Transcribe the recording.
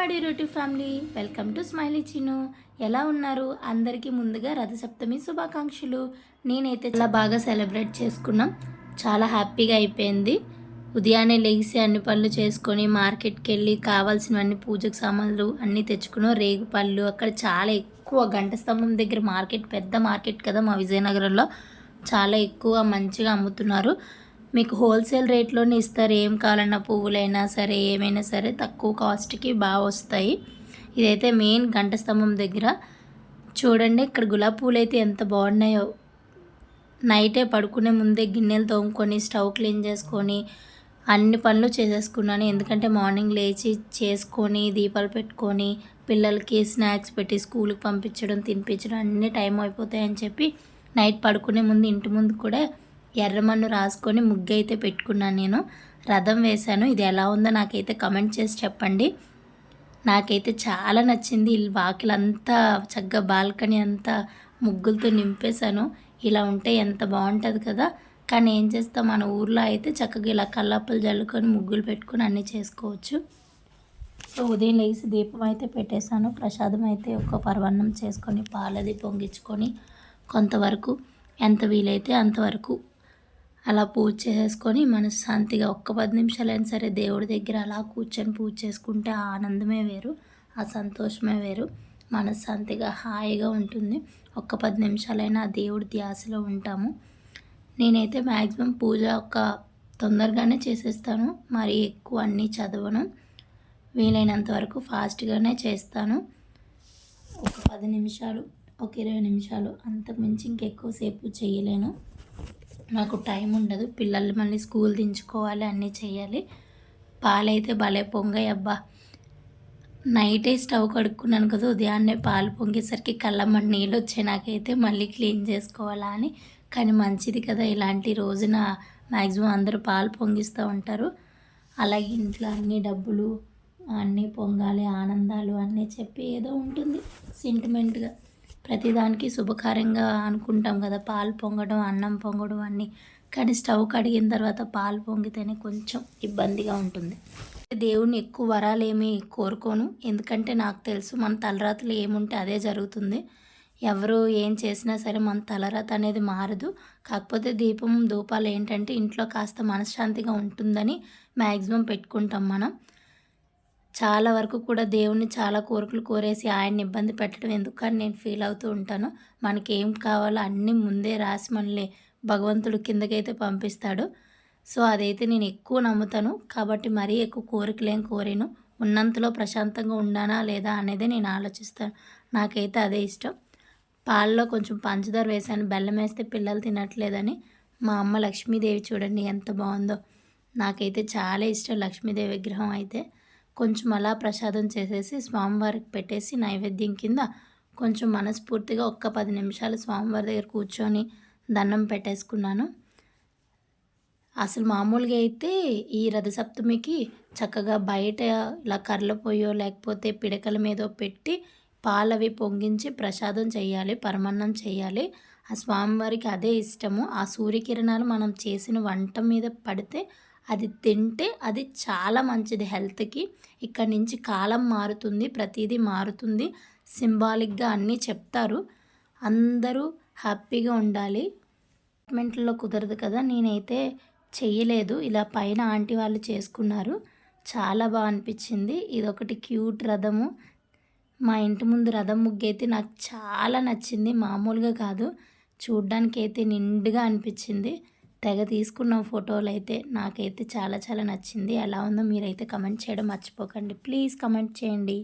పాడి రోటి family. Welcome to smiley Chinu ఎలా ఉన్నారు? అందరికీ ముందుగా రథసప్తమి శుభాకాంక్షలు. నేనైతే చాలా బాగా సెలబ్రేట్ చేసుకున్నాం. చాలా హ్యాపీగా అయిపోయింది. ఉదయాన్నే లెగిసి అన్ని పనులు చేసుకొని మార్కెట్కి వెళ్ళి కావాల్సినవన్నీ పూజకు సామాన్లు అన్నీ తెచ్చుకున్నాం. రేగు పళ్ళు అక్కడ చాలా ఎక్కువ గంట స్తంభం దగ్గర మార్కెట్ పెద్ద మార్కెట్ కదా మా విజయనగరంలో. చాలా ఎక్కువ మంచిగా అమ్ముతున్నారు. మీకు హోల్సేల్ రేట్లోనే ఇస్తారు. ఏం కావాలన్నా పువ్వులైనా సరే ఏమైనా సరే తక్కువ కాస్ట్కి బాగా వస్తాయి. ఇదైతే మెయిన్ గంట స్తంభం దగ్గర. చూడండి ఇక్కడ గులాబీ పూలు అయితే ఎంత బాగున్నాయో. నైటే పడుకునే ముందే గిన్నెలు తోముకొని స్టవ్ క్లీన్ చేసుకొని అన్ని పనులు చేసేసుకున్నాను. ఎందుకంటే మార్నింగ్ లేచి చేసుకొని దీపాలు పెట్టుకొని పిల్లలకి స్నాక్స్ పెట్టి స్కూల్కి పంపించడం తినిపించడం అన్ని టైం అయిపోతాయని చెప్పి నైట్ పడుకునే ముందు ఇంటి ముందు కూడా ఎర్రమన్ను రాసుకొని ముగ్గు అయితే పెట్టుకున్నాను నేను. రథం వేశాను. ఇది ఎలా ఉందో నాకైతే కమెంట్ చేసి చెప్పండి. నాకైతే చాలా నచ్చింది. వాకిలంతా చక్కగా బాల్కనీ అంతా ముగ్గులతో నింపేశాను. ఇలా ఉంటే ఎంత బాగుంటుంది కదా. కానీ ఏం చేస్తాం? మన ఊర్లో అయితే చక్కగా ఇలా కల్లాపులు జల్లుకొని ముగ్గులు పెట్టుకొని అన్నీ చేసుకోవచ్చు. సో ఉదయం లేచి దీపం అయితే పెట్టేశాను. ప్రసాదం అయితే ఒక పర్వన్నం చేసుకొని పాలది పొంగించుకొని కొంతవరకు ఎంత వీలైతే అంతవరకు అలా పూజ చేసుకొని మనశ్శాంతిగా ఒక్క పది నిమిషాలైనా సరే దేవుడి దగ్గర అలా కూర్చొని పూజ చేసుకుంటే ఆ ఆనందమే వేరు ఆ సంతోషమే వేరు. మనశ్శాంతిగా హాయిగా ఉంటుంది. ఒక్క పది నిమిషాలైనా ఆ దేవుడి ధ్యాసలో ఉంటాము. నేనైతే మ్యాక్సిమం పూజ ఒక తొందరగానే చేసేస్తాను. మరి ఎక్కువ అన్నీ చదవను. వీలైనంత వరకు ఫాస్ట్గానే చేస్తాను. ఒక పది నిమిషాలు ఒక ఇరవై నిమిషాలు అంతకుమించి ఇంకెక్కువసేపు చేయలేను. నాకు టైం ఉండదు. పిల్లల్ని మళ్ళీ స్కూల్ దించుకోవాలి అన్నీ చేయాలి. పాలైతే భలే పొంగాయి అబ్బా. నైటే స్టవ్ కడుక్కున్నాను కదా ఉదయాన్నే పాలు పొంగేసరికి కళ్ళమ్మడి నీళ్ళు వచ్చాయి. నాకైతే మళ్ళీ క్లీన్ చేసుకోవాలా అని. కానీ మంచిది కదా ఇలాంటి రోజున మ్యాక్సిమం అందరూ పాలు పొంగిస్తూ ఉంటారు. అలాగే ఇంట్లో అన్ని డబ్బులు అన్నీ పొంగాలి ఆనందాలు అన్నీ చెప్పి ఏదో ఉంటుంది సెంటిమెంట్గా ప్రతిదానికి శుభకార్యంగా అనుకుంటాం కదా. పాలు పొంగడం అన్నం పొంగడం అన్నీ. కానీ స్టవ్ కడిగిన తర్వాత పాలు పొంగితేనే కొంచెం ఇబ్బందిగా ఉంటుంది. దేవుణ్ణి ఎక్కువ వరాలు ఏమీ కోరుకోను. ఎందుకంటే నాకు తెలుసు మన తలరాతలు ఏముంటే అదే జరుగుతుంది. ఎవరు ఏం చేసినా సరే మన తలరాత అనేది మారదు. కాకపోతే దీపం దూపాలు ఏంటంటే ఇంట్లో కాస్త మనశ్శాంతిగా ఉంటుందని మ్యాక్సిమం పెట్టుకుంటాం మనం. చాలా వరకు కూడా దేవుణ్ణి చాలా కోరికలు కోరేసి ఆయన్ని ఇబ్బంది పెట్టడం ఎందుకని నేను ఫీల్ అవుతూ ఉంటాను. మనకి ఏం కావాలో అన్నీ ముందే రాసి మనల్ని భగవంతుడు కిందకైతే పంపిస్తాడు. సో అదైతే నేను ఎక్కువ నమ్ముతాను. కాబట్టి మరీ ఎక్కువ కోరికలేం ఏం కోరేను. ఉన్నంతలో ప్రశాంతంగా ఉండానా లేదా అనేది నేను ఆలోచిస్తాను. నాకైతే అదే ఇష్టం. పాలలో కొంచెం పంచదార వేసాను బెల్లం వేస్తే పిల్లలు తినట్లేదని. మా అమ్మ లక్ష్మీదేవి చూడండి ఎంత బాగుందో. నాకైతే చాలా ఇష్టం లక్ష్మీదేవి విగ్రహం అయితే. కొంచెం అలా ప్రసాదం చేసేసి స్వామివారికి పెట్టేసి నైవేద్యం కింద కొంచెం మనస్ఫూర్తిగా ఒక్క పది నిమిషాలు స్వామివారి దగ్గర కూర్చొని దండం పెట్టేసుకున్నాను. అసలు మామూలుగా అయితే ఈ రథసప్తమికి చక్కగా బయట ఇలా కర్లపోయో పొయ్యో లేకపోతే పిడకల మీదో పెట్టి పాలవి పొంగించి ప్రసాదం చేయాలి పరమన్నం చేయాలి. ఆ స్వామివారికి అదే ఇష్టము. ఆ సూర్యకిరణాలు మనం చేసిన వంట మీద పడితే అది తింటే అది చాలా మంచిది హెల్త్కి. ఇక్కడ నుంచి కాలం మారుతుంది ప్రతిదీ మారుతుంది. సింబాలిక్గా అన్నీ చెప్తారు. అందరూ హ్యాపీగా ఉండాలి. అపార్ట్మెంట్లో కుదరదు కదా నేనైతే చేయలేదు ఇలా పైన ఆంటీ వాళ్ళు చేసుకున్నారు. చాలా బాగా అనిపించింది. ఇదొకటి క్యూట్ రథము. మా ఇంటి ముందు రథం ముగ్గు అయితే నాకు చాలా నచ్చింది. మామూలుగా కాదు. చూడ్డానికి అయితే నిండుగా అనిపించింది. తెగ తీసుకున్న ఫోటోలు అయితే నాకైతే చాలా చాలా నచ్చింది. ఎలా ఉందో మీరైతే కమెంట్ చేయడం మర్చిపోకండి. ప్లీజ్ కమెంట్ చేయండి.